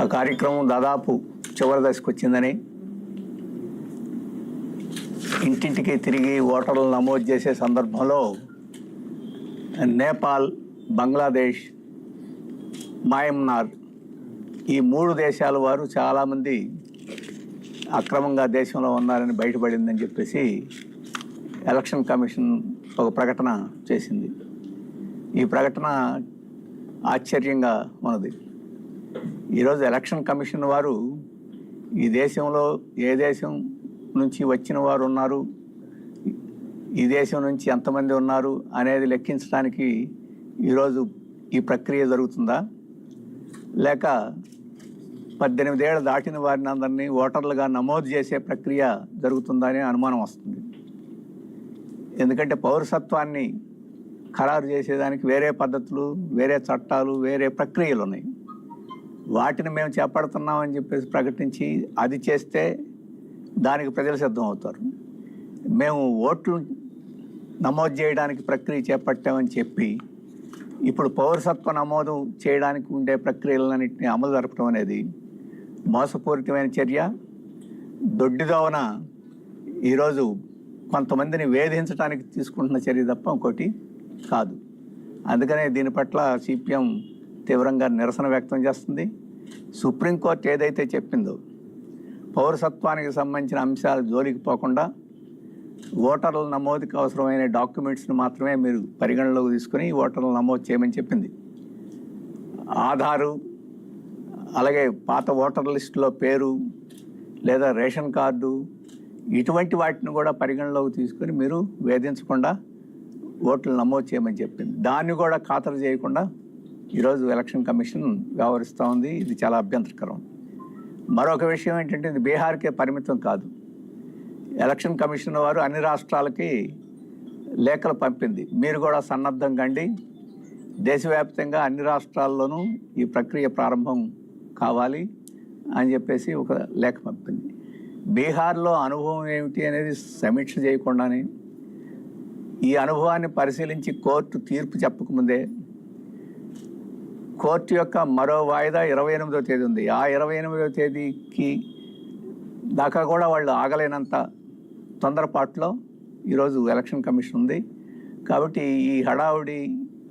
ఆ కార్యక్రమం దాదాపు చివరి దశకు వచ్చిందని ఇంటింటికి తిరిగి ఓటర్లు నమోదు చేసే సందర్భంలో నేపాల్ బంగ్లాదేశ్ మయన్మార్ ఈ మూడు దేశాల వారు చాలామంది అక్రమంగా దేశంలో ఉన్నారని బయటపడిందని చెప్పేసి ఎలక్షన్ కమిషన్ ఒక ప్రకటన చేసింది. ఈ ప్రకటన ఆశ్చర్యంగా ఉన్నది. ఈరోజు ఎలక్షన్ కమిషన్ వారు ఈ దేశంలో ఏ దేశం నుంచి వచ్చిన వారు ఉన్నారు? ఈ దేశం నుంచి ఎంతమంది ఉన్నారు? అనేది లెక్కించడానికి ఈరోజు ఈ ప్రక్రియ జరుగుతుందా? లేక పద్దెనిమిదేళ్ళు దాటిన వారిని అందరినీ ఓటర్లుగా నమోదు చేసే ప్రక్రియ జరుగుతుందా అనే అనుమానం వస్తుంది. ఎందుకంటే పౌరసత్వాన్ని ఖరారు చేసేదానికి వేరే పద్ధతులు వేరే చట్టాలు వేరే ప్రక్రియలు ఉన్నాయి. వాటిని మేము చేపడుతున్నామని చెప్పేసి ప్రకటించి అది చేస్తే దానికి ప్రజలు సిద్ధం అవుతారు మేము ఓట్లు నమోదు చేయడానికి ప్రక్రియ చేపట్టామని చెప్పి ఇప్పుడు పౌరసత్వ నమోదు చేయడానికి ఉండే ప్రక్రియలన్నింటినీ అమలు జరపడం అనేది మోసపూరితమైన చర్య. దొడ్డిదోవన ఈరోజు కొంతమందిని వేధించడానికి తీసుకుంటున్న చర్య తప్ప ఇంకోటి కాదు. అందుకనే దీని పట్ల సిపిఎం తీవ్రంగా నిరసన వ్యక్తం చేస్తుంది. సుప్రీంకోర్టు ఏదైతే చెప్పిందో పౌరసత్వానికి సంబంధించిన అంశాలు జోలికి పోకుండా ఓటర్ల నమోదుకి అవసరమైన డాక్యుమెంట్స్ని మాత్రమే మీరు పరిగణలోకి తీసుకుని ఓటర్లు నమోదు చేయమని చెప్పింది. ఆధారు అలాగే పాత ఓటర్ లిస్టులో పేరు లేదా రేషన్ కార్డు ఇటువంటి వాటిని కూడా పరిగణలోకి తీసుకొని మీరు వేధించకుండా ఓట్లు నమోదు చేయమని చెప్పింది. దాన్ని కూడా ఖాతరు చేయకుండా ఈరోజు ఎలక్షన్ కమిషన్ వ్యవహరిస్తూ ఉంది. ఇది చాలా అభ్యంతరకరం. మరొక విషయం ఏంటంటే ఇది బీహార్కే పరిమితం కాదు. ఎలక్షన్ కమిషన్ వారు అన్ని రాష్ట్రాలకి లేఖలు పంపింది. మీరు కూడా సన్నద్ధం కండి. దేశవ్యాప్తంగా అన్ని రాష్ట్రాల్లోనూ ఈ ప్రక్రియ ప్రారంభం కావాలి అని చెప్పేసి ఒక లేఖ పంపింది. బీహార్లో అనుభవం ఏమిటి అనేది సమీక్ష చేయకుండానే ఈ అనుభవాన్ని పరిశీలించి కోర్టు తీర్పు చెప్పకముందే కోర్టు యొక్క మరో వాయిదా ఇరవై ఎనిమిదో తేదీ ఉంది. ఆ ఇరవై ఎనిమిదో తేదీకి దాకా కూడా వాళ్ళు ఆగలేనంత తొందరపాటులో ఈరోజు ఎలక్షన్ కమిషన్ ఉంది. కాబట్టి ఈ హడావుడి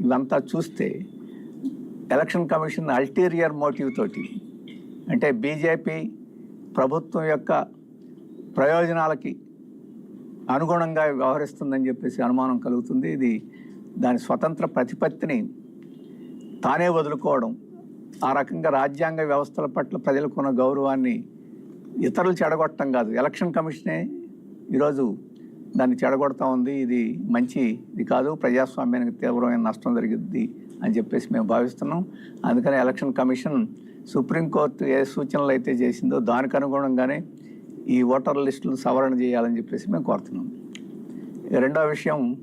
ఇవంతా చూస్తే ఎలక్షన్ కమిషన్ అల్టీరియర్ మోటివ్ తోటి అంటే బీజేపీ ప్రభుత్వం యొక్క ప్రయోజనాలకి అనుగుణంగా వ్యవహరిస్తుందని చెప్పేసి అనుమానం కలుగుతుంది. ఇది దాని స్వతంత్ర ప్రతిపత్తిని తానే వదులుకోవడం. ఆ రకంగా రాజ్యాంగ వ్యవస్థల పట్ల ప్రజలకున్న గౌరవాన్ని ఇతరులు చెడగొట్టడం కాదు. ఎలక్షన్ కమిషనే ఈరోజు దాన్ని చెడగొడతా ఉంది. ఇది మంచి ఇది కాదు. ప్రజాస్వామ్యానికి తీవ్రమైన నష్టం జరిగింది అని చెప్పేసి మేము భావిస్తున్నాం. అందుకని ఎలక్షన్ కమిషన్ సుప్రీంకోర్టు ఏ సూచనలు అయితే చేసిందో దానికి అనుగుణంగానే ఈ ఓటర్ లిస్టులు సవరణ చేయాలని చెప్పేసి మేము కోరుతున్నాం. రెండో విషయం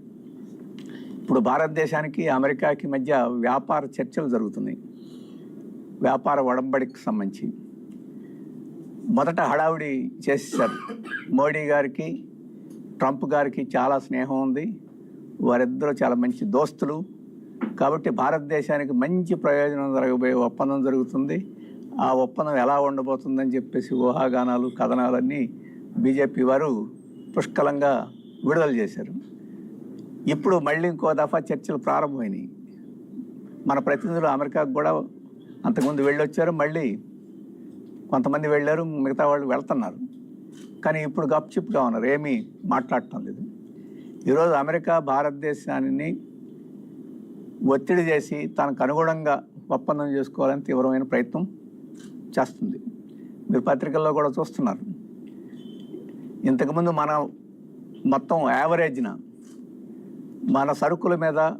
ఇప్పుడు భారతదేశానికి అమెరికాకి మధ్య వ్యాపార చర్చలు జరుగుతున్నాయి. వ్యాపార ఒడంబడికి సంబంధించి. మొదట హడావుడి చేసేసారు మోడీ గారికి ట్రంప్ గారికి చాలా స్నేహం ఉంది. వారిద్దరూ చాలా మంచి దోస్తులు. కాబట్టి భారతదేశానికి మంచి ప్రయోజనం జరగబోయే ఒప్పందం జరుగుతుంది. ఆ ఒప్పందం ఎలా ఉండబోతుందని చెప్పేసి ఊహాగానాలు కథనాలన్నీ బీజేపీ వారు పుష్కలంగా విడుదల చేశారు. ఇప్పుడు మళ్ళీ ఇంకో దఫా చర్చలు ప్రారంభమైనాయి. మన ప్రతినిధులు అమెరికాకు కూడా అంతకుముందు వెళ్ళొచ్చారు మళ్ళీ కొంతమంది వెళ్ళారు మిగతా వాళ్ళు వెళ్తున్నారు. కానీ ఇప్పుడు గప్చిప్గా ఉన్నారు ఏమీ మాట్లాడటం లేదు. ఈరోజు అమెరికా భారతదేశాన్ని ఒత్తిడి చేసి తనకు అనుగుణంగా ఒప్పందం చేసుకోవాలని తీవ్రమైన ప్రయత్నం చేస్తుంది. మీరు పత్రికల్లో కూడా చూస్తున్నారు. ఇంతకుముందు మన మొత్తం యావరేజ్న మన సరుకుల మీద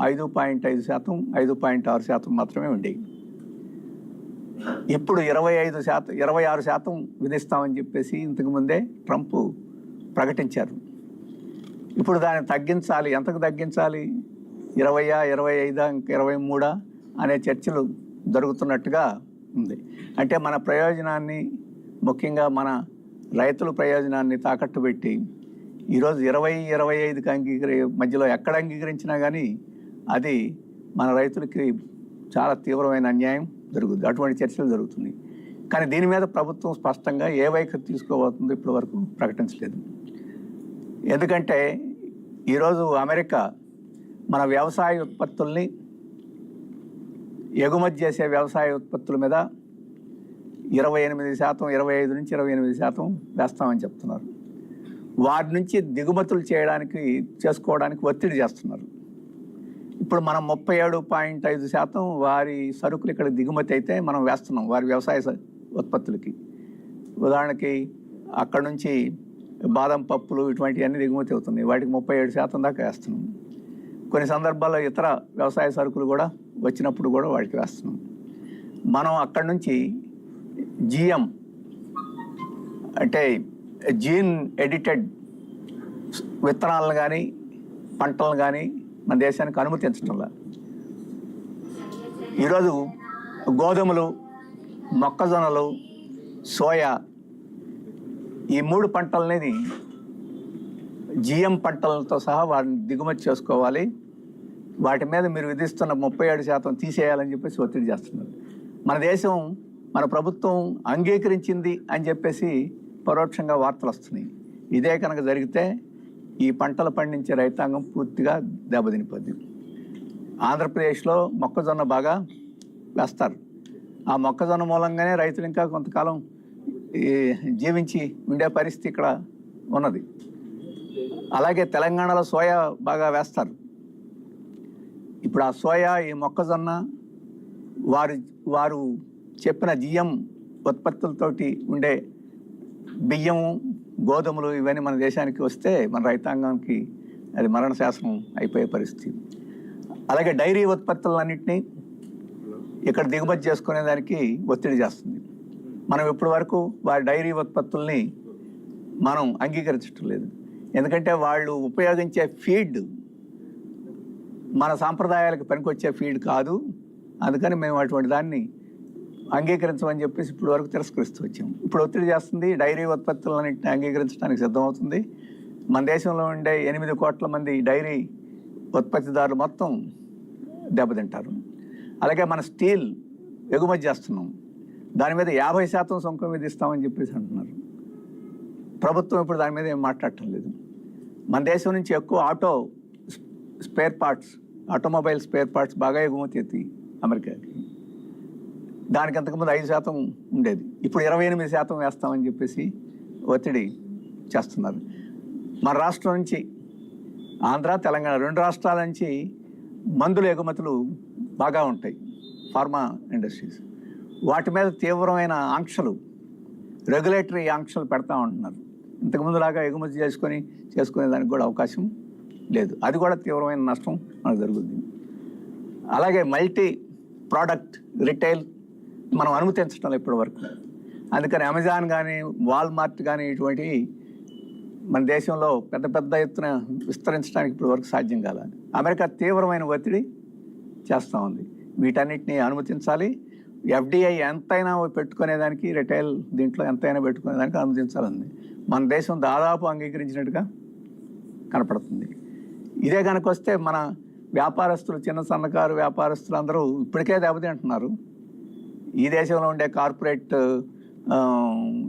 ఐదు పాయింట్ ఐదు శాతం ఐదు పాయింట్ ఆరు శాతం మాత్రమే ఉండేవి ఇప్పుడు ఇరవై ఐదు శాతం ఇరవై ఆరు శాతం విధిస్తామని చెప్పేసి ఇంతకుముందే ట్రంప్ ప్రకటించారు. ఇప్పుడు దాన్ని తగ్గించాలి. ఎంతకు తగ్గించాలి? ఇరవయా ఇరవై ఐదా ఇంకా ఇరవై మూడా అనే చర్చలు జరుగుతున్నట్టుగా ఉంది. అంటే మన ప్రయోజనాన్ని ముఖ్యంగా మన రైతుల ప్రయోజనాన్ని తాకట్టు పెట్టి ఈరోజు ఇరవై ఇరవై ఐదుకి అంగీకరి మధ్యలో ఎక్కడ అంగీకరించినా కానీ అది మన రైతులకి చాలా తీవ్రమైన అన్యాయం జరుగుతుంది. అటువంటి చర్చలు జరుగుతున్నాయి. కానీ దీని మీద ప్రభుత్వం స్పష్టంగా ఏ వైఖరి తీసుకోబోతుందో ఇప్పటి వరకు ప్రకటించలేదు. ఎందుకంటే ఈరోజు అమెరికా మన వ్యవసాయ ఉత్పత్తుల్ని ఎగుమతి చేసే వ్యవసాయ ఉత్పత్తుల మీద ఇరవై ఎనిమిది శాతం ఇరవై ఐదు నుంచి ఇరవై ఎనిమిది శాతం వేస్తామని చెప్తున్నారు. వాటి నుంచి దిగుమతులు చేయడానికి చేసుకోవడానికి ఒత్తిడి చేస్తున్నారు. ఇప్పుడు మనం ముప్పై ఏడు పాయింట్ ఐదు శాతం వారి సరుకులు ఇక్కడ దిగుమతి అయితే మనం వేస్తున్నాం వారి వ్యవసాయ స- ఉత్పత్తులకి. ఉదాహరణకి అక్కడ నుంచి బాదం పప్పులు ఇటువంటివన్నీ దిగుమతి అవుతున్నాయి వాటికి ముప్పై ఏడు శాతం దాకా వేస్తున్నాం. కొన్ని సందర్భాల్లో ఇతర వ్యవసాయ సరుకులు కూడా వచ్చినప్పుడు కూడా వాటికి వేస్తున్నాం. మనం అక్కడ నుంచి జిఎం అంటే జీన్ ఎడిటెడ్ విత్తనాలను కానీ పంటలను కానీ మన దేశానికి అనుమతించడంలా ఈరోజు గోధుమలు మొక్కజొన్నలు సోయా ఈ మూడు పంటలనేది జిఎం పంటలతో సహా వాటిని దిగుమతి చేసుకోవాలి. వాటి మీద మీరు విధిస్తున్న ముప్పై ఏడు శాతం తీసేయాలని చెప్పేసి ఒత్తిడి చేస్తున్నారు. మన దేశం మన ప్రభుత్వం అంగీకరించింది అని చెప్పేసి పరోక్షంగా వార్తలు వస్తున్నాయి. ఇదే కనుక జరిగితే ఈ పంటలు పండించే రైతాంగం పూర్తిగా దెబ్బతినిపోద్ది. ఆంధ్రప్రదేశ్లో మొక్కజొన్న బాగా వేస్తారు. ఆ మొక్కజొన్న మూలంగానే రైతులు ఇంకా కొంతకాలం ఈ జీవించి ఉండే పరిస్థితి ఇక్కడ ఉన్నది. అలాగే తెలంగాణలో సోయా బాగా వేస్తారు. ఇప్పుడు ఆ సోయా ఈ మొక్కజొన్న వారు వారు చెప్పిన జిఎం ఉత్పత్తులతోటి ఉండే బియ్యము గోధుమలు ఇవన్నీ మన దేశానికి వస్తే మన రైతాంగానికి అది మరణ శాసనం అయిపోయే పరిస్థితి. అలాగే డైరీ ఉత్పత్తులన్నింటినీ ఇక్కడ దిగుమతి చేసుకునే దానికి ఒత్తిడి చేస్తుంది. మనం ఇప్పటి వరకు వారి డైరీ ఉత్పత్తుల్ని మనం అంగీకరించడం లేదు. ఎందుకంటే వాళ్ళు ఉపయోగించే ఫీడ్ మన సాంప్రదాయాలకు పనికొచ్చే ఫీడ్ కాదు. అందుకని మేము అటువంటి దాన్ని అంగీకరించమని చెప్పేసి ఇప్పుడు వరకు తిరస్కరిస్తూ వచ్చాం. ఇప్పుడు ఒత్తిడి చేస్తుంది డైరీ ఉత్పత్తులన్నింటిని అంగీకరించడానికి సిద్ధమవుతుంది. మన దేశంలో ఉండే ఎనిమిది కోట్ల మంది డైరీ ఉత్పత్తిదారులు మొత్తం దెబ్బతింటారు. అలాగే మన స్టీల్ ఎగుమతి చేస్తున్నాం. దాని మీద యాభై శాతం సుంకం విధిస్తామని చెప్పేసి అంటున్నారు. ప్రభుత్వం ఇప్పుడు దాని మీద ఏం మాట్లాడటం లేదు. మన దేశం నుంచి ఎక్కువ auto spare parts automobile spare parts బాగా ఎగుమతి అవుతాయి అమెరికాకి. దానికి అంతకుముందు ఐదు శాతం ఉండేది. ఇప్పుడు ఇరవై ఎనిమిది శాతం వేస్తామని చెప్పేసి ఒత్తిడి చేస్తున్నారు. మన రాష్ట్రం నుంచి ఆంధ్ర తెలంగాణ రెండు రాష్ట్రాల నుంచి మందుల ఎగుమతులు బాగా ఉంటాయి. Pharma industries. వాటి మీద తీవ్రమైన ఆంక్షలు రెగ్యులేటరీ ఆంక్షలు పెడతా ఉంటున్నారు. ఇంతకుముందులాగా ఎగుమతి చేసుకొని చేసుకునే దానికి కూడా అవకాశం లేదు. అది కూడా తీవ్రమైన నష్టం మనకు జరుగుతుంది. అలాగే మల్టీ ప్రోడక్ట్ రిటైల్ మనం అనుమతించడం ఇప్పటి వరకు. అందుకని అమెజాన్ కానీ వాల్మార్ట్ కానీ ఇటువంటి మన దేశంలో పెద్ద పెద్ద ఎత్తున విస్తరించడానికి ఇప్పటి వరకు సాధ్యం కాల. అమెరికా తీవ్రమైన ఒత్తిడి చేస్తూ ఉంది. వీటన్నిటిని అనుమతించాలి. ఎఫ్డిఐ ఎంతైనా పెట్టుకునేదానికి రిటైల్ దీంట్లో ఎంతైనా పెట్టుకునేదానికి అనుమతించాలంది. మన దేశం దాదాపు అంగీకరించినట్టుగా కనపడుతుంది. ఇదే కనుక వస్తే మన వ్యాపారస్తులు చిన్న సన్నకారు వ్యాపారస్తులు అందరూ ఇప్పటికే దెబ్బతింటున్నారు. ఈ దేశంలో ఉండే కార్పొరేట్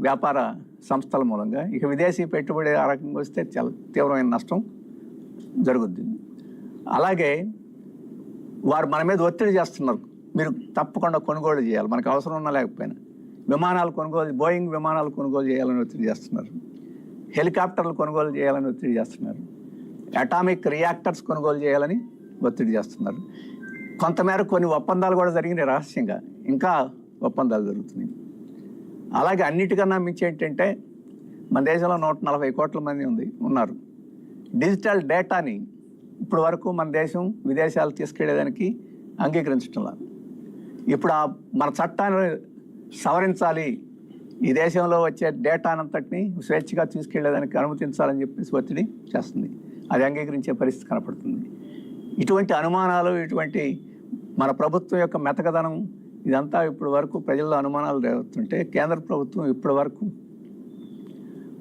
వ్యాపార సంస్థల మూలంగా ఇక విదేశీ పెట్టుబడి ఆ రకంగా వస్తే చాలా తీవ్రమైన నష్టం జరుగుద్ది. అలాగే వారు మన మీద ఒత్తిడి చేస్తున్నారు. మీరు తప్పకుండా కొనుగోలు చేయాలి. మనకు అవసరం ఉన్నా లేకపోయినా. విమానాలు కొనుగోలు బోయింగ్ విమానాలు కొనుగోలు చేయాలని ఒత్తిడి చేస్తున్నారు. హెలికాప్టర్లు కొనుగోలు చేయాలని ఒత్తిడి చేస్తున్నారు. అటామిక్ రియాక్టర్స్ కొనుగోలు చేయాలని ఒత్తిడి చేస్తున్నారు. కొంతమేర కొన్ని ఒప్పందాలు కూడా జరిగినాయి రహస్యంగా. ఇంకా ఒప్పందాలు జరుగుతున్నాయి. అలాగే అన్నిటికన్నా మించి ఏంటంటే మన దేశంలో నూట నలభై కోట్ల మంది ఉంది ఉన్నారు. డిజిటల్ డేటాని ఇప్పుడు వరకు మన దేశం విదేశాలు తీసుకెళ్ళేదానికి అంగీకరించటంలా. ఇప్పుడు ఆ మన చట్టాన్ని సవరించాలి. ఈ దేశంలో వచ్చే డేటానంతటిని స్వేచ్ఛగా తీసుకెళ్ళేదానికి అనుమతించాలని చెప్పేసి ఒత్తిడి చేస్తుంది. అది అంగీకరించే పరిస్థితి కనపడుతుంది. ఇటువంటి అనుమానాలు ఇటువంటి మన ప్రభుత్వం యొక్క మెతకదనం ఇదంతా ఇప్పటి వరకు ప్రజల్లో అనుమానాలు రేవుతుంటే కేంద్ర ప్రభుత్వం ఇప్పటి వరకు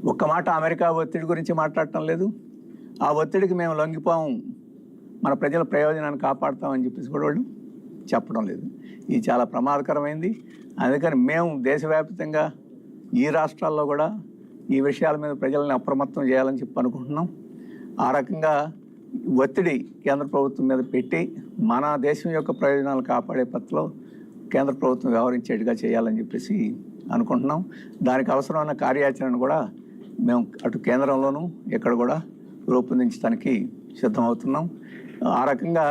ఒక్క మాట అమెరికా ఒత్తిడి గురించి మాట్లాడటం లేదు. ఆ ఒత్తిడికి మేము లొంగిపోము మన ప్రజల ప్రయోజనాన్ని కాపాడుతామని చెప్పేసి కూడా వాళ్ళు చెప్పడం లేదు. ఇది చాలా ప్రమాదకరమైంది. అందుకని మేము దేశవ్యాప్తంగా ఈ రాష్ట్రాల్లో కూడా ఈ విషయాల మీద ప్రజల్ని అప్రమత్తం చేయాలని చెప్పి అనుకుంటున్నాం. ఆ రకంగా ఒత్తిడి కేంద్ర ప్రభుత్వం మీద పెట్టి మన దేశం యొక్క ప్రయోజనాలు కాపాడే పత్రలో కేంద్ర ప్రభుత్వం వ్యవహరించేట్టుగా చేయాలని చెప్పేసి అనుకుంటున్నాం. దానికి అవసరమైన కార్యాచరణ కూడా మేము అటు కేంద్రంలోనూ ఇక్కడ కూడా రూపొందించడానికి సిద్ధమవుతున్నాం. ఆ రకంగా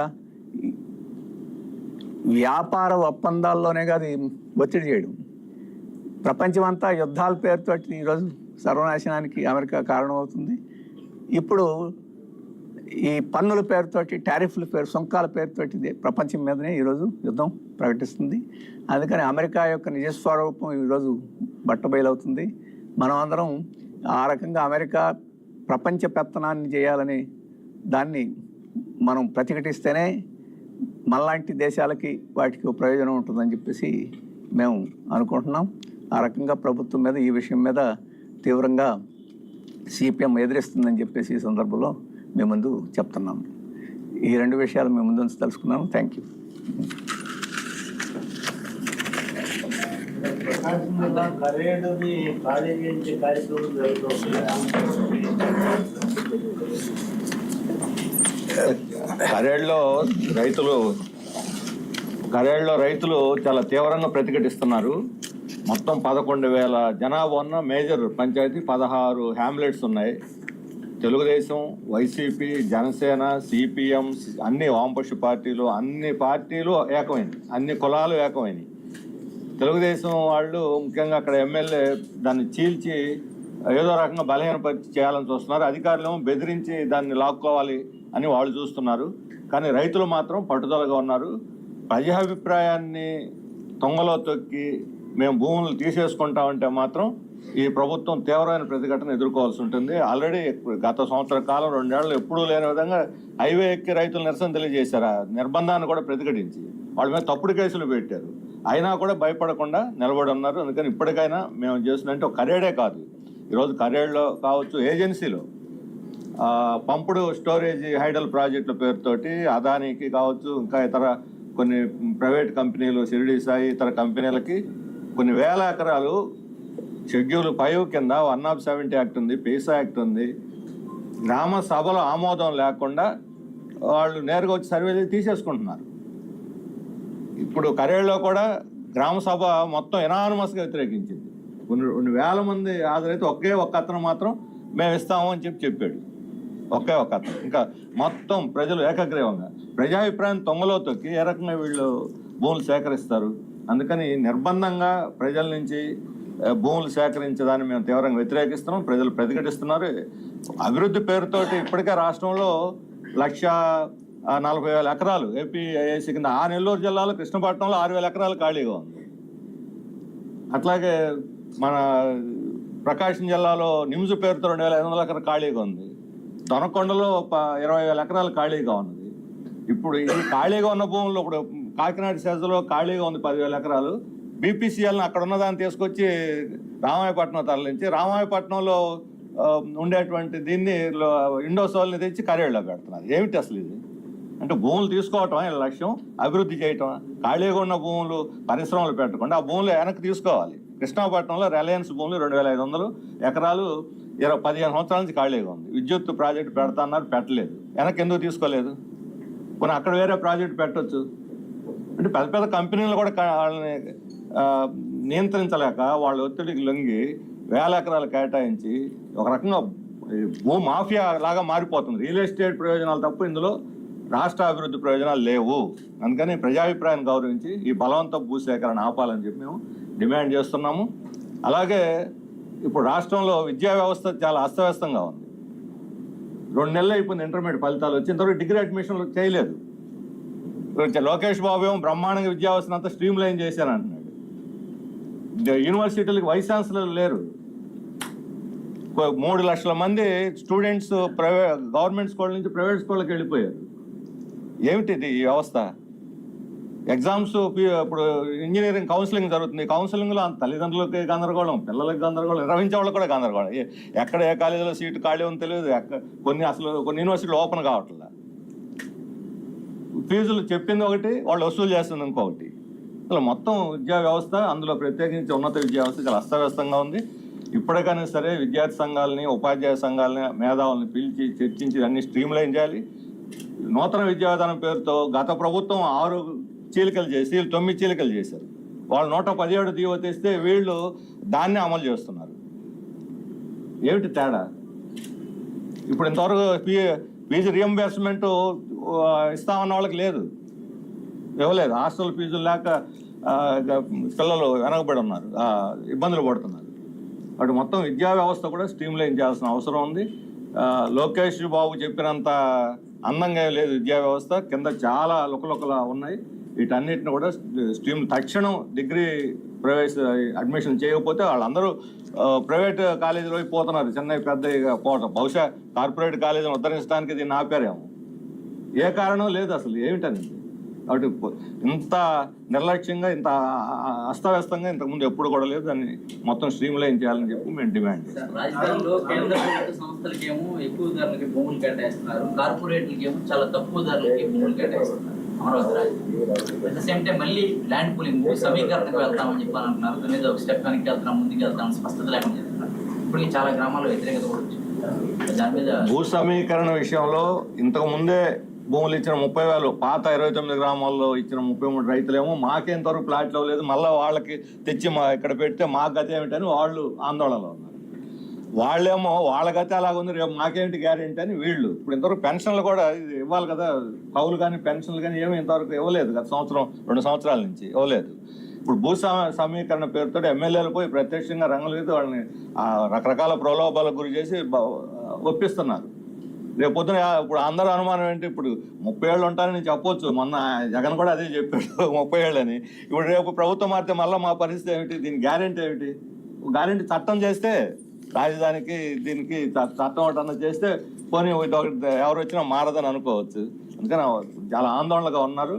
వ్యాపార ఒప్పందాల్లోనే కాదు ఒత్తిడి చేయడం. ప్రపంచమంతా యుద్ధాల పేరుతో ఈరోజు సర్వనాశనానికి అమెరికా కారణమవుతుంది. ఇప్పుడు ఈ పన్నుల పేరుతోటి టారిఫ్ల పేరు సుంకాల పేరుతోటి ప్రపంచం మీదనే ఈరోజు యుద్ధం ప్రకటిస్తుంది. అందుకని అమెరికా యొక్క నిజస్వరూపం ఈరోజు బట్టబయలవుతుంది. మనం అందరం ఆ రకంగా అమెరికా ప్రపంచ పెత్తనాన్ని చేయాలని దాన్ని మనం ప్రతిఘటిస్తేనే మనలాంటి దేశాలకి వాటికి ప్రయోజనం ఉంటుందని చెప్పేసి మేము అనుకుంటున్నాం. ఆ రకంగా ప్రభుత్వం మీద ఈ విషయం మీద తీవ్రంగా సిపిఎం ఎదిరిస్తుందని చెప్పేసి ఈ సందర్భంలో మీ ముందు చెప్తున్నాం. ఈ రెండు విషయాలు మీ ముందు తెలుసుకున్నాము థ్యాంక్ యూ ప్రకాశం కరేడులో రైతులు కరేడులో రైతులు చాలా తీవ్రంగా ప్రతిఘటిస్తున్నారు. మొత్తం పదకొండు వేల జనాభా ఉన్న మేజర్ పంచాయతీ పదహారు హ్యామ్లెట్స్ ఉన్నాయి. తెలుగుదేశం వైసీపీ జనసేన సిపిఎం అన్ని వామపక్ష పార్టీలు అన్ని పార్టీలు ఏకమైనవి. అన్ని కులాలు ఏకమైనవి. తెలుగుదేశం వాళ్ళు ముఖ్యంగా అక్కడ ఎమ్మెల్యే దాన్ని చీల్చి ఏదో రకంగా బలహీనపరిచి చేయాలని చూస్తున్నారు. అధికారులు బెదిరించి దాన్ని లాక్కోవాలి అని వాళ్ళు చూస్తున్నారు. కానీ రైతులు మాత్రం పట్టుదలగా ఉన్నారు. ప్రజాభిప్రాయాన్ని తొంగలో తొక్కి మేము భూములు తీసేసుకుంటామంటే మాత్రం ఈ ప్రభుత్వం తీవ్రమైన ప్రతిఘటన ఎదుర్కోవాల్సి ఉంటుంది. ఆల్రెడీ గత సంవత్సర కాలం రెండేళ్ళు ఎప్పుడూ లేని విధంగా హైవే ఎక్కి రైతులు నిరసన తెలియజేశారు. ఆ నిర్బంధాన్ని కూడా ప్రతిఘటించి వాళ్ళ మీద తప్పుడు కేసులు పెట్టారు. అయినా కూడా భయపడకుండా నిలబడి ఉన్నారు. అందుకని ఇప్పటికైనా మేము చేసినంటే ఒక కరేడే కాదు. ఈరోజు కరేడ్లో కావచ్చు ఏజెన్సీలో పంపుడు స్టోరేజ్ హైడల్ ప్రాజెక్టుల పేరుతోటి అదానికి కావచ్చు ఇంకా ఇతర కొన్ని ప్రైవేట్ కంపెనీలు షిరిడి సాయి ఇతర కంపెనీలకి కొన్ని వేల ఎకరాలు షెడ్యూల్ ఫైవ్ కింద వన్ ఆఫ్ సెవెంటీ యాక్ట్ ఉంది పీసా యాక్ట్ ఉంది. గ్రామ సభలో ఆమోదం లేకుండా వాళ్ళు నేరుగా వచ్చి సర్వే చేసి తీసేసుకుంటున్నారు. ఇప్పుడు కరేళ్ళలో కూడా గ్రామ సభ మొత్తం ఎనానమస్గా వ్యతిరేకించింది. కొన్ని రెండు వేల మంది హాజరైతే ఒకే ఒక్క అతను మాత్రం మేము ఇస్తాము అని చెప్పి చెప్పాడు. ఒకే ఒక అతను. ఇంకా మొత్తం ప్రజలు ఏకగ్రీవంగా ప్రజాభిప్రాయం తొంగలో తొక్కి ఏ రకంగా వీళ్ళు భూములు సేకరిస్తారు? అందుకని నిర్బంధంగా ప్రజల నుంచి భూములు సేకరించడాన్ని మేము తీవ్రంగా వ్యతిరేకిస్తున్నాం. ప్రజలు ప్రతిఘటిస్తున్నారు. అభివృద్ధి పేరుతోటి ఇప్పటికే రాష్ట్రంలో లక్ష నలభై వేల ఎకరాలు ఏపీ కింద ఆ నెల్లూరు జిల్లాలో కృష్ణపట్నంలో ఆరు వేల ఎకరాలు ఖాళీగా ఉంది. అట్లాగే మన ప్రకాశం జిల్లాలో నిమ్స్ పేరుతో రెండు వేల ఐదు వందల ఎకరాలు ఖాళీగా ఉంది. దొనకొండలో ప- ఇరవై వేల ఎకరాలు ఖాళీగా ఉన్నది. ఇప్పుడు ఈ ఖాళీగా ఉన్న భూముల్లో ఇప్పుడు కాకినాడ సెజ్లో ఖాళీగా ఉంది పదివేల ఎకరాలు. బీపీసీఎల్ని అక్కడ ఉన్నదాన్ని తీసుకొచ్చి రామాయపట్నం తరలించి రామాయపట్నంలో ఉండేటువంటి దీన్ని ఇండోసోల్ని తెచ్చి కరేళ్ళలో పెడుతున్నారు. ఏమిటి అసలు ఇది? అంటే భూములు తీసుకోవటం వీళ్ళ లక్ష్యం? అభివృద్ధి చేయటం ఖాళీగా ఉన్న భూములు పరిశ్రమలు పెట్టకుండా ఆ భూములు వెనక్కి తీసుకోవాలి. కృష్ణాపట్నంలో రిలయన్స్ భూములు రెండు వేల ఐదు వందలు ఎకరాలు ఇరవై పదిహేను సంవత్సరాల నుంచి ఖాళీగా ఉంది. విద్యుత్ ప్రాజెక్టు పెడతా అన్నారు పెట్టలేదు. వెనక్కి ఎందుకు తీసుకోలేదు? కొన్ని అక్కడ వేరే ప్రాజెక్ట్ పెట్టొచ్చు. అంటే పెద్ద పెద్ద కంపెనీలు కూడా వాళ్ళని నియంత్రించలేక వాళ్ళ ఒత్తిడికి లొంగి వేల ఎకరాలు కేటాయించి ఒక రకంగా భూ మాఫియా లాగా మారిపోతుంది. రియల్ ఎస్టేట్ ప్రయోజనాలు తప్ప ఇందులో రాష్ట్ర అభివృద్ధి ప్రయోజనాలు లేవు. అందుకని ప్రజాభిప్రాయాన్ని గౌరవించి ఈ బలవంత భూసేకరణ ఆపాలని చెప్పి మేము డిమాండ్ చేస్తున్నాము. అలాగే ఇప్పుడు రాష్ట్రంలో విద్యా వ్యవస్థ చాలా అస్తవ్యస్తంగా ఉంది. రెండు నెలలు అయిపోయింది ఇంటర్మీడియట్ ఫలితాలు వచ్చి ఇంతవరకు డిగ్రీ అడ్మిషన్లు చేయలేదు. లోకేష్ బాబు ఏమో బ్రహ్మాండంగా విద్యా వ్యవస్థను అంతా స్ట్రీమ్ లైన్ చేశాను అంటున్నాడు. యూనివర్సిటీలకు వైస్ ఛాన్సలర్ లేరు. మూడు లక్షల మంది స్టూడెంట్స్ ప్రైవేట్ గవర్నమెంట్ స్కూల్ నుంచి ప్రైవేట్ స్కూళ్ళకి వెళ్ళిపోయారు. ఏమిటిది ఈ వ్యవస్థ? ఎగ్జామ్స్ ఇప్పుడు ఇంజనీరింగ్ కౌన్సిలింగ్ జరుగుతుంది. కౌన్సిలింగ్లో అంత తల్లిదండ్రులకి గందరగోళం పిల్లలకి గందరగోళం నిర్వహించే వాళ్ళకి కూడా గందరగోళం. ఎక్కడ ఏ కాలేజీలో సీటు ఖాళీ ఉందో తెలియదు. ఎక్క- కొన్ని అసలు కొన్ని యూనివర్సిటీలు ఓపెన్ కావట్లేదు ఫీజులు చెప్పింది ఒకటి వాళ్ళు వసూలు చేస్తుంది ఇంకొకటి అసలు మొత్తం విద్యా వ్యవస్థ అందులో ప్రత్యేకించి ఉన్నత విద్యా వ్యవస్థ చాలా అస్తవ్యస్తంగా ఉంది. ఇప్పటికైనా సరే విద్యార్థి సంఘాలని ఉపాధ్యాయ సంఘాలని మేధావుల్ని పిలిచి చర్చించి అన్ని స్ట్రీమ్లైన్ చేయాలి. నూతన విద్యా విధానం పేరుతో గత ప్రభుత్వం ఆరు చీలికలు చేసి వీళ్ళు తొమ్మిది చీలికలు చేశారు. వాళ్ళు నూట పదిహేడు దీవ తెస్తే వీళ్ళు దాన్ని అమలు చేస్తున్నారు. ఏమిటి తేడా? ఇప్పుడు ఇంతవరకు పీ ఫీజు రియంబర్స్మెంట్ ఇస్తామన్న వాళ్ళకి లేదు. ఇవ్వలేదు. హాస్టల్ ఫీజులు లేక పిల్లలు వెనకబడి ఉన్నారు ఇబ్బందులు పడుతున్నారు. అటు మొత్తం విద్యా వ్యవస్థ కూడా స్ట్రీమ్ లైన్ చేయాల్సిన అవసరం ఉంది. లోకేష్ బాబు చెప్పినంత అందంగా లేదు విద్యా వ్యవస్థ. కింద చాలా లుకలుకల ఉన్నాయి. వీటన్నిటిని కూడా స్ట్రీమ్ తక్షణం డిగ్రీ ప్రవేశ అడ్మిషన్ చేయకపోతే వాళ్ళందరూ ప్రైవేట్ కాలేజీలో పోతున్నారు చెన్నై పెద్ద పోవటం బహుశా కార్పొరేట్ కాలేజీని ఉద్ధరించడానికి దీన్ని ఆపారేమో. ఏ కారణం లేదు అసలు ఏమిటని. కాబట్టి ఇంత నిర్లక్ష్యంగా ఇంత అస్తవ్యస్తంగా ఇంతకుముందు ఎప్పుడు కూడా లేదు. దాన్ని మొత్తం స్ట్రీమ్ లైన్ చేయాలని చెప్పి మేము డిమాండ్ సంస్థలకేమో ఎక్కువ ధరలకి భూములు కేటాయిస్తున్నారు. చాలా తక్కువ ధరలకి భూములు కేటాయిస్తున్నారు. అమరావతి రాజధాని అట్ ద సేమ్ టైం మళ్ళీ ల్యాండ్ పూలింగ్ సమీకరణకు వెళ్తామని దాని మీద ఒక స్టెప్ వెనక్కి వెళ్తాం ముందుకు వెళ్తాం స్పష్టత లేకుండా చెప్తున్నారు. ఇప్పటికీ చాలా గ్రామాల్లో వ్యతిరేకత కూడా వచ్చింది. దాని మీద భూ సమీకరణ విషయంలో ఇంతకు ముందే భూములు ఇచ్చిన ముప్పై వేలు పాత ఇరవై తొమ్మిది గ్రామాల్లో ఇచ్చిన ముప్పై మూడు రైతులేమో మాకేంతవరకు ప్లాట్లు అవ్వలేదు మళ్ళీ వాళ్ళకి తెచ్చి మా ఇక్కడ పెడితే మా గతి ఏమిటని వాళ్ళు ఆందోళనలో ఉన్నారు. వాళ్ళేమో వాళ్ళ గతే అలాగుంది రేపు మాకేంటి గ్యారెంటీ అని వీళ్ళు. ఇప్పుడు ఇంతవరకు పెన్షన్లు కూడా ఇది ఇవ్వాలి కదా కౌలు కానీ పెన్షన్లు కానీ ఏమి ఇంతవరకు ఇవ్వలేదు గత సంవత్సరం రెండు సంవత్సరాల నుంచి ఇవ్వలేదు. ఇప్పుడు భూ సమీకరణ పేరుతో ఎమ్మెల్యేలు పోయి ప్రత్యక్షంగా రంగులు వేసి వాళ్ళని రకరకాల ప్రలోభాలకు గురి చేసి ఒప్పిస్తున్నారు. రేపు పొద్దున ఇప్పుడు అందరూ అనుమానం ఏంటి? ఇప్పుడు ముప్పై ఏళ్ళు ఉంటారని చెప్పొచ్చు. మొన్న జగన్ కూడా అదే చెప్పాడు ముప్పై ఏళ్ళని. ఇప్పుడు రేపు ప్రభుత్వం మారితే మళ్ళీ మా పరిస్థితి ఏమిటి? దీని గ్యారెంటీ ఏమిటి? గ్యారెంటీ చట్టం చేస్తే రాజధానికి దీనికి చట్టం ఒకటన్నా చేస్తే పోనీ ఒకటి ఎవరు వచ్చినా మారదని అనుకోవచ్చు. అందుకని చాలా ఆందోళనగా ఉన్నారు.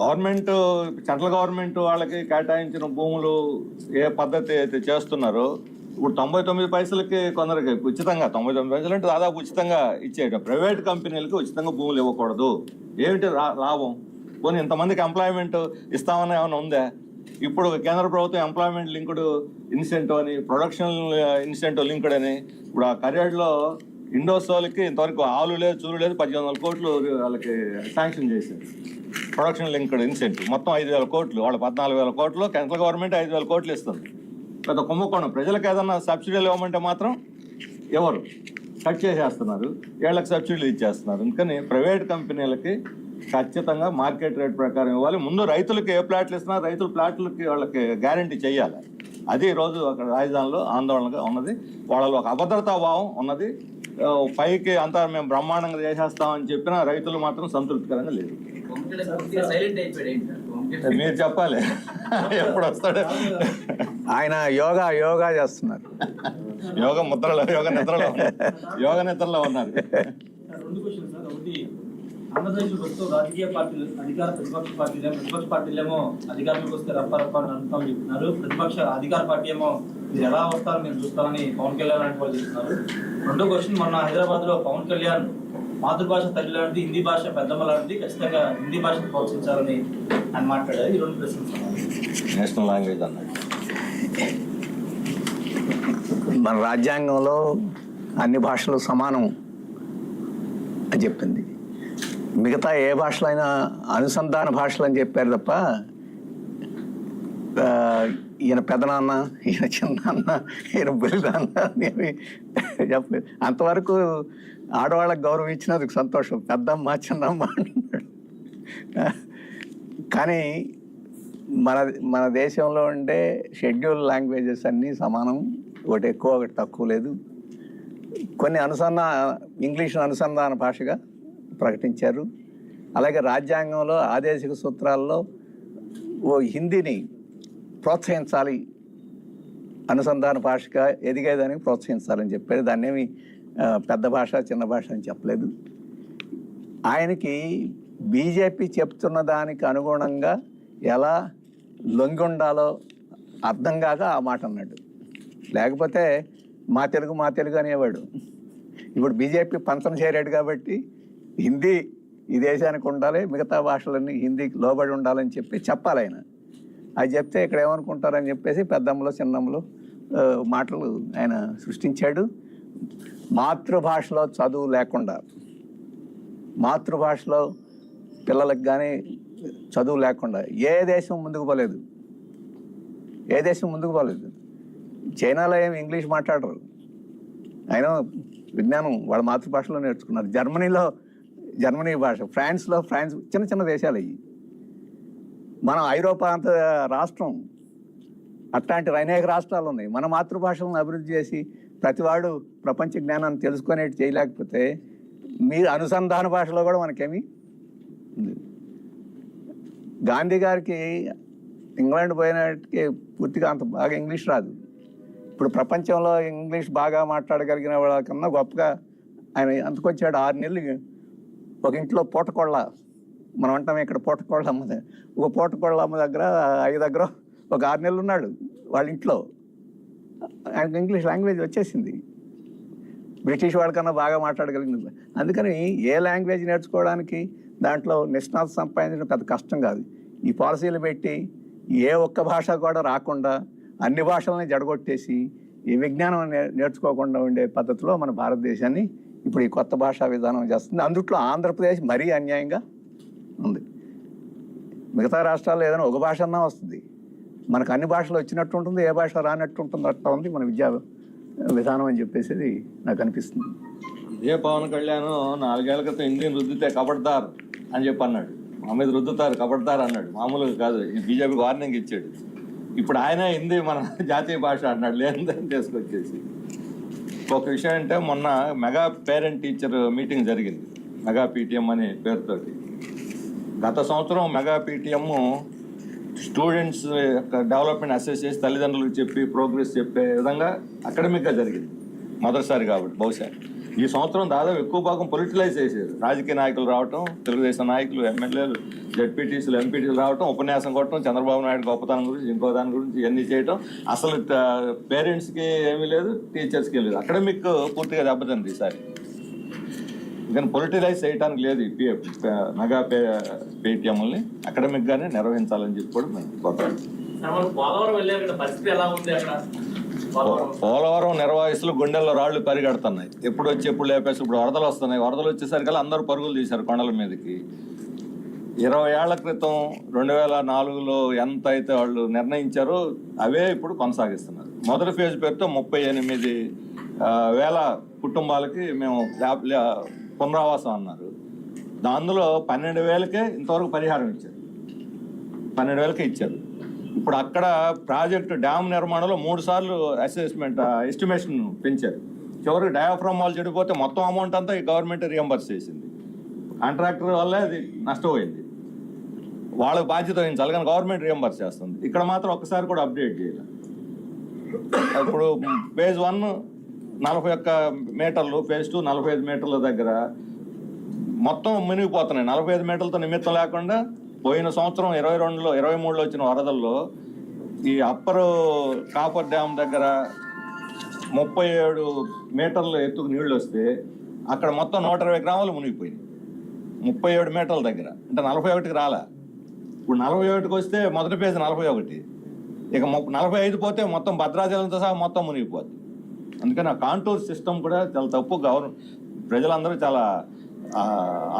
గవర్నమెంట్ సెంట్రల్ గవర్నమెంట్ వాళ్ళకి కేటాయించిన భూములు ఏ పద్ధతి అయితే చేస్తున్నారో ఇప్పుడు తొంభై తొమ్మిది పైసలకి కొందరికి ఉచితంగా తొంభై తొమ్మిది పైసలు అంటే దాదాపు ఉచితంగా ఇచ్చేయటం ప్రైవేట్ కంపెనీలకి ఉచితంగా భూములు ఇవ్వకూడదు. ఏమిటి రా- లాభం? పోనీ ఇంతమందికి ఎంప్లాయ్మెంట్ ఇస్తామని ఏమైనా ఉందా? ఇప్పుడు కేంద్ర ప్రభుత్వం ఎంప్లాయ్మెంట్ లింక్డ్ ఇన్సెంటివ్ అని ప్రొడక్షన్ ఇన్సెంటివ్ లింక్డ్ అని ఇప్పుడు ఆ కరియర్లో ఇండోసోల్కి ఇంతవరకు ఆలు లేదు చూరు లేదు పద్దెనిమిది వందల కోట్లు వాళ్ళకి శాంక్షన్ చేశారు. ప్రొడక్షన్ లింక్డ్ ఇన్సెంటివ్ మొత్తం ఐదు వేల కోట్లు వాళ్ళ పద్నాలుగు వేల కోట్లు కేంద్ర గవర్నమెంట్ ఐదు వేల కోట్లు ఇస్తుంది. పెద్ద కుంభకోణం ప్రజలకు ఏదన్నా సబ్సిడీలు ఇవ్వమంటే మాత్రం ఎవరు కట్ చేసేస్తున్నారు వీళ్ళకి సబ్సిడీలు ఇచ్చేస్తున్నారు అందుకని ప్రైవేట్ కంపెనీలకి ఖచ్చితంగా మార్కెట్ రేట్ ప్రకారం ఇవ్వాలి ముందు రైతులకి ఏ ప్లాట్లు ఇస్తున్నా రైతుల ప్లాట్లకి వాళ్ళకి గ్యారంటీ చేయాలి అది ఈరోజు అక్కడ రాజధానిలో ఆందోళనగా ఉన్నది వాళ్ళలో ఒక అభద్రతా భావం ఉన్నది పైకి అంతా మేము బ్రహ్మాండంగా చేసేస్తామని చెప్పినా రైతులు మాత్రం సంతృప్తికరంగా లేదు మీరు చెప్పాలి. ఎప్పుడు వస్తాడు ఆయన యోగా యోగా చేస్తున్నారు. యోగ ముద్రలో యోగ నిద్రలో. యోగ నిద్రలో ఉన్నారు. రెండు క్వశ్చన్ సార్. ఒకటి ఆంధ్రప్రదేశ్ ప్రస్తుతం రాజకీయ పార్టీలు అధికార ప్రతిపక్ష పార్టీలు ప్రతిపక్ష పార్టీలేమో అధికారంలోకి వస్తే రప్ప రప్ప అని అంటాం చెప్తున్నారు. ప్రతిపక్ష అధికార పార్టీ ఏమో మీరు ఎలా వస్తారో మీరు చూస్తారని పవన్ కళ్యాణ్ లాంటి వాళ్ళు చెప్తున్నారు. రెండో క్వశ్చన్ మొన్న హైదరాబాద్లో పవన్ కళ్యాణ్ మాతృభాష తల్లి లాంటిది హిందీ భాష పెద్దమ్మ లాంటిది ఖచ్చితంగా హిందీ భాషను ప్రోత్సహించాలని ఆయన మాట్లాడారు. ఈ రెండు ప్రశ్నలు నేషనల్ లాంగ్వేజ్ అన్నాడు మన రాజ్యాంగంలో అన్ని భాషలు సమానం అని చెప్పింది. మిగతా ఏ భాషలో అయినా అనుసంధాన భాషలు అని చెప్పారు తప్ప ఈయన పెదనాన్న ఈయన చిన్నాన్న ఈయన బులిదాన్న అనేవి చెప్పలేదు. అంతవరకు ఆడవాళ్ళకి గౌరవం ఇచ్చినందుకు సంతోషం. పెద్దమ్మ చిన్నమ్మ అంటున్నాడు. కానీ మన మన దేశంలో ఉండే షెడ్యూల్ లాంగ్వేజెస్ అన్నీ సమానం. ఒకటి ఎక్కువ ఒకటి తక్కువ లేదు. కొన్ని అనుసంధా ఇంగ్లీష్ అనుసంధాన భాషగా ప్రకటించారు. అలాగే రాజ్యాంగంలో ఆదేశిక సూత్రాల్లో ఓ హిందీని ప్రోత్సహించాలి. అనుసంధాన భాషగా ఎదిగేదానికి ప్రోత్సహించాలని చెప్పారు. దాన్నేమి పెద్ద భాష చిన్న భాష అని చెప్పలేదు. ఆయనకి బీజేపీ చెప్తున్న దానికి అనుగుణంగా ఎలా లొంగి ఉండాలో అర్థం కాక ఆ మాట అన్నాడు. లేకపోతే మా తెలుగు మా తెలుగు అనేవాడు. ఇప్పుడు బీజేపీ పంచం చేరాడు కాబట్టి హిందీ ఈ దేశానికి ఉండాలి మిగతా భాషలన్నీ హిందీకి లోబడి ఉండాలని చెప్పి చెప్పాలి ఆయన. అది చెప్తే ఇక్కడ ఏమనుకుంటారని చెప్పేసి పెద్దమ్మలో చిన్నమ్మలో మాటలు ఆయన సృష్టించాడు. మాతృభాషలో చదువు లేకుండా మాతృభాషలో పిల్లలకు కానీ చదువు లేకుండా ఏ దేశం ముందుకు పోలేదు. ఏ దేశం ముందుకు పోలేదు. చైనాలో ఏమి ఇంగ్లీష్ మాట్లాడరు. అయినా విజ్ఞానం వాళ్ళ మాతృభాషలో నేర్చుకున్నారు. జర్మనీలో జర్మనీ భాష ఫ్రాన్స్లో ఫ్రాన్స్ చిన్న చిన్న దేశాలు అవి మనం ఐరోపా అంత రాష్ట్రం అట్లాంటి అనేక రాష్ట్రాలు ఉన్నాయి. మన మాతృభాషలను అభివృద్ధి చేసి ప్రతివాడు ప్రపంచ జ్ఞానాన్ని తెలుసుకునేట్టు చేయలేకపోతే మీరు అనుసంధాన భాషలో కూడా మనకేమీ గాంధీ గారికి ఇంగ్లాండ్ పోయినట్టుకి పూర్తిగా అంత బాగా ఇంగ్లీష్ రాదు. ఇప్పుడు ప్రపంచంలో ఇంగ్లీష్ బాగా మాట్లాడగలిగిన వాళ్ళకన్నా గొప్పగా ఆయన అందుకొచ్చాడు ఆరు నెలలు ఒక ఇంట్లో పూటకోళ్ళ మనం అంటాం ఇక్కడ పూటకోళ్ళ అమ్మ ఒక పూటకోళ్ళ అమ్మ దగ్గర ఐదు దగ్గర ఒక ఆరు నెలలు ఉన్నాడు వాళ్ళ ఇంట్లో. ఆయనకు ఇంగ్లీష్ లాంగ్వేజ్ వచ్చేసింది. బ్రిటిష్ వాళ్ళకన్నా బాగా మాట్లాడగలిగింది. అందుకని ఏ లాంగ్వేజ్ నేర్చుకోవడానికి దాంట్లో నిష్ణాత సంపాదించడం పెద్ద కష్టం కాదు. ఈ పాలసీలు పెట్టి ఏ ఒక్క భాష కూడా రాకుండా అన్ని భాషలని జడగొట్టేసి ఈ విజ్ఞానం నే- నేర్చుకోకుండా ఉండే పద్ధతిలో మన భారతదేశాన్ని ఇప్పుడు ఈ కొత్త భాషా విధానం చేస్తుంది. అందుట్లో ఆంధ్రప్రదేశ్ మరీ అన్యాయంగా ఉంది. మిగతా రాష్ట్రాల్లో ఏదైనా ఒక భాష అన్నా వస్తుంది. మనకు అన్ని భాషలు వచ్చినట్టు ఉంటుంది ఏ భాష రానట్టు ఉంటుంది అట్లా ఉంది మన విద్యా విధానం అని చెప్పేసి నాకు అనిపిస్తుంది. ఇదే పవన్ కళ్యాణ్ నాలుగేళ్ళ క్రితం హిందీని రుద్దితే కబడ్దార్ అని చెప్పి అన్నాడు. మా మీద రుద్దుతారు కబడ్దార్ అన్నాడు. మామూలుగా కాదు బీజేపీ వార్నింగ్ ఇచ్చాడు. ఇప్పుడు ఆయన హిందీ మన జాతీయ భాష అన్నాడు లేదని తీసుకొచ్చేసి. ఒక విషయం అంటే మొన్న మెగా పేరెంట్ టీచర్ మీటింగ్ జరిగింది మెగా పీటీఎం అనే పేరుతోటి. గత సంవత్సరం మెగా పీటీఎం స్టూడెంట్స్ యొక్క డెవలప్మెంట్ అసెస్ చేసి తల్లిదండ్రులకు చెప్పి ప్రోగ్రెస్ చెప్పే విధంగా అకాడమిక్గా జరిగింది. మొదటిసారి కాబట్టి బహుశా. ఈ సంవత్సరం దాదాపు ఎక్కువ భాగం పొలిటిలైజ్ చేశారు. రాజకీయ నాయకులు రావటం తెలుగుదేశం నాయకులు ఎమ్మెల్యేలు జడ్పీటీసీలు ఎంపీటీలు రావటం ఉపన్యాసం కొట్టడం చంద్రబాబు నాయుడు గొప్పతనం గురించి ఇంకో దాని గురించి ఇవన్నీ చేయటం. అసలు పేరెంట్స్కి ఏమీ లేదు టీచర్స్కి లేదు. అకాడమిక్ పూర్తిగా దెబ్బతింది ఈసారి. కానీ పొలిటిలైజ్ చేయడానికి లేదు ఈ మెగా పే పేటిఎంని అకాడమిక్ గానే నిర్వహించాలని చెప్పి కూడా మేము మనం పోలవరం నిర్వాహిస్తులు గుండెల్లో రాళ్ళు పరిగెడుతున్నాయి. ఎప్పుడు వచ్చి ఎప్పుడు లేపేసి ఇప్పుడు వరదలు వస్తున్నాయి. వరదలు వచ్చేసరికి అందరూ పరుగులు తీశారు కొండల మీదకి. ఇరవై ఏళ్ళ క్రితం రెండు వేల నాలుగులో ఎంత అయితే వాళ్ళు నిర్ణయించారో అవే ఇప్పుడు కొనసాగిస్తున్నారు. మొదటి ఫేజ్ పేరుతో ముప్పై ఎనిమిది వేల కుటుంబాలకి మేము పునరావాసం అన్నారు. అందులో పన్నెండు వేలకే ఇంతవరకు పరిహారం ఇచ్చారు. పన్నెండు వేలకే ఇచ్చారు. ఇప్పుడు అక్కడ ప్రాజెక్టు డ్యామ్ నిర్మాణంలో మూడు సార్లు అసెస్మెంట్ ఎస్టిమేషన్ పెంచారు. చివరికి డయాఫ్రమ్ వాళ్ళు చెడిపోతే మొత్తం అమౌంట్ అంతా ఈ గవర్నమెంట్ రియంబర్స్ చేసింది. కాంట్రాక్టర్ వల్లే అది నష్టపోయింది. వాళ్ళకి బాధ్యత వహించాలి కానీ గవర్నమెంట్ రియంబర్స్ చేస్తుంది. ఇక్కడ మాత్రం ఒక్కసారి కూడా అప్డేట్ చేయాలి. ఇప్పుడు ఫేజ్ వన్ నలభై ఒక్క మీటర్లు ఫేజ్ టూ నలభై ఐదు మీటర్ల దగ్గర మొత్తం మునిగిపోతున్నాయి. నలభై ఐదు మీటర్లతో నిమిత్తం లేకుండా పోయిన సంవత్సరం ఇరవై రెండులో ఇరవై మూడులో వచ్చిన వరదల్లో ఈ అప్పర్ కాపర్ డ్యామ్ దగ్గర ముప్పై ఏడు మీటర్ల ఎత్తుకు నీళ్ళు వస్తే అక్కడ మొత్తం నూట ఇరవై గ్రాములు మునిగిపోయినాయి. ముప్పై ఏడు మీటర్ల దగ్గర. అంటే నలభై ఒకటికి రాలా. ఇప్పుడు నలభై ఒకటికి వస్తే మొదటి పేజ్ నలభై ఒకటి. ఇక నలభై ఐదు పోతే మొత్తం భద్రాచలంతో సహా మొత్తం మునిగిపోద్ది. అందుకని ఆ కాంటూర్ సిస్టమ్ కూడా చాలా తప్పు. గవర్న ప్రజలందరూ చాలా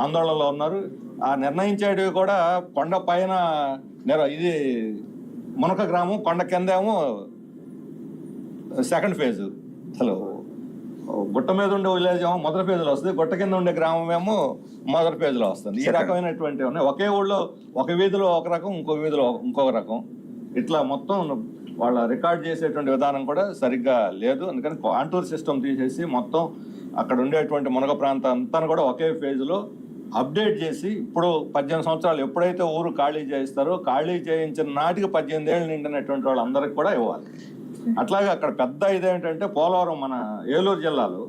ఆందోళనలో ఉన్నారు. ఆ నిర్ణయించేటివి కూడా కొండ పైన నిర ఇది మునక గ్రామం కొండ కిందేమో సెకండ్ ఫేజ్ అసలు గుట్ట మీద ఉండే విలేజ్ ఏమో మొదటి ఫేజ్లో వస్తుంది. గుట్ట కింద ఉండే గ్రామం ఏమో మొదటి ఫేజ్లో వస్తుంది. ఈ. రకమైనటువంటి ఉన్నాయి. ఒకే ఊళ్ళో ఒక వీధిలో ఒక రకం ఇంకో వీధిలో ఇంకొక రకం. ఇట్లా మొత్తం వాళ్ళ రికార్డ్ చేసేటువంటి విధానం కూడా సరిగ్గా లేదు. అందుకని కాంటూర్ సిస్టమ్ తీసేసి మొత్తం అక్కడ ఉండేటువంటి మునగ ప్రాంతం అంతా కూడా ఒకే ఫేజ్లో అప్డేట్ చేసి ఇప్పుడు పద్దెనిమిది సంవత్సరాలు ఎప్పుడైతే ఊరు ఖాళీ చేయిస్తారో ఖాళీ చేయించిన నాటికి పద్దెనిమిది ఏళ్ళు నిండినటువంటి వాళ్ళందరికీ కూడా ఇవ్వాలి. అట్లాగే అక్కడ పెద్ద ఇదేంటంటే పోలవరం మన ఏలూరు జిల్లాలో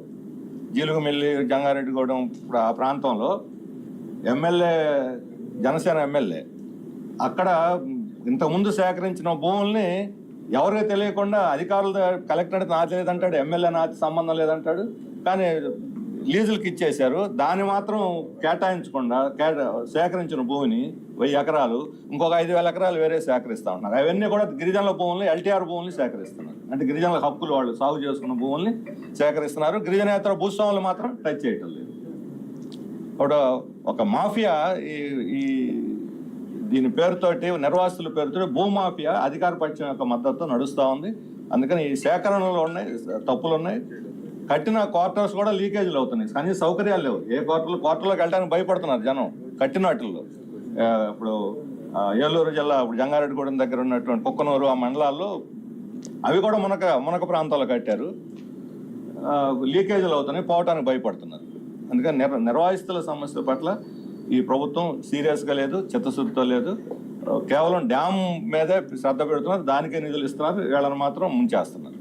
జీలుగుమిల్లి జంగారెడ్డిగూడెం ఇప్పుడు ఆ ప్రాంతంలో ఎమ్మెల్యే జనసేన ఎమ్మెల్యే అక్కడ ఇంతకుముందు సేకరించిన భూముల్ని ఎవరికి తెలియకుండా అధికారులతో దగ్గర కలెక్టర్ నాకు లేదంటాడు ఎమ్మెల్యే నా సంబంధం లేదంటాడు కానీ లీజులకి ఇచ్చేశారు. దాన్ని మాత్రం కేటాయించకుండా కేటా సేకరించిన భూమిని వెయ్యి ఎకరాలు ఇంకొక ఐదు వేల ఎకరాలు వేరే సేకరిస్తా ఉన్నారు. అవన్నీ కూడా గిరిజనుల భూముల్ని ఎల్టీఆర్ భూముల్ని సేకరిస్తున్నారు. అంటే గిరిజనుల హక్కులు వాళ్ళు సాగు చేసుకున్న భూముల్ని సేకరిస్తున్నారు. గిరిజనేతర భూస్వాములు మాత్రం టచ్ చేయటం లేదు. ఒక మాఫియా ఈ ఈ దీని పేరుతోటి నిర్వాసితుల పేరుతో భూమాఫియా అధికార పక్షం యొక్క మద్దతు నడుస్తూ ఉంది. అందుకని ఈ సేకరణలో ఉన్నాయి తప్పులు ఉన్నాయి. కట్టిన క్వార్టర్స్ కూడా లీకేజీలు అవుతున్నాయి. కానీ సౌకర్యాలు లేవు. ఏ క్వార్టర్లు క్వార్టర్లోకి వెళ్ళడానికి భయపడుతున్నారు జనం కట్టిన వాటిల్లో. ఇప్పుడు ఏలూరు జిల్లా ఇప్పుడు జంగారెడ్డిగూడెం దగ్గర ఉన్నటువంటి కుక్కనూరు ఆ మండలాల్లో అవి కూడా మునక మునక ప్రాంతాల్లో కట్టారు. లీకేజీలు అవుతున్నాయి పోవటానికి భయపడుతున్నారు. అందుకని నిర్ నిర్వాసితుల సమస్య పట్ల ఈ ప్రభుత్వం సీరియస్గా లేదు చిత్తశుద్ధితో లేదు. కేవలం డ్యామ్ మీదే శ్రద్ధ పెడుతున్నారు దానికే నిధులు ఇస్తున్నారు వీళ్ళని మాత్రం ముంచేస్తున్నారు.